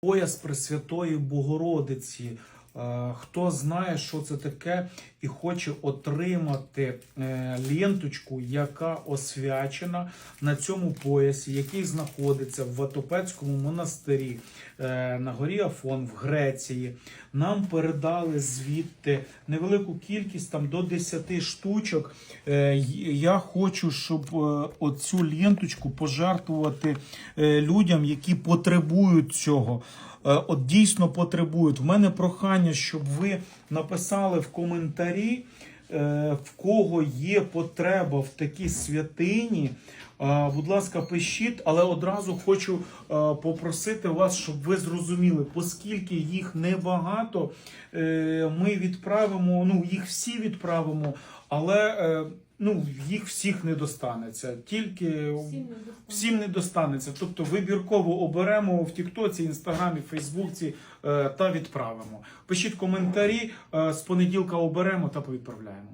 пояс Пресвятої Богородиці. Е, Хто знає, що це таке, і хоче отримати е, ленточку, яка освячена на цьому поясі, який знаходиться в Ватопецькому монастирі е, на горі Афон в Греції. Нам передали звідти невелику кількість, там до 10 штучок. Я хочу, щоб оцю ленточку пожертвувати людям, які потребують цього. Е, От дійсно потребують. В мене прохання, щоб ви написали в коментарі, е, в кого є потреба в такій святині. Е, Будь ласка, пишіть, але одразу хочу попросити вас, щоб ви зрозуміли, оскільки їх небагато, ми відправимо, ну їх всі відправимо, але ну, їх всіх не достанеться. Тільки Всім не достанеться. всім не достанеться. Тобто вибірково оберемо в Тіктоці, Інстаграмі, Фейсбуці е, та відправимо. Пишіть коментарі, е, з понеділка оберемо та повідправляємо.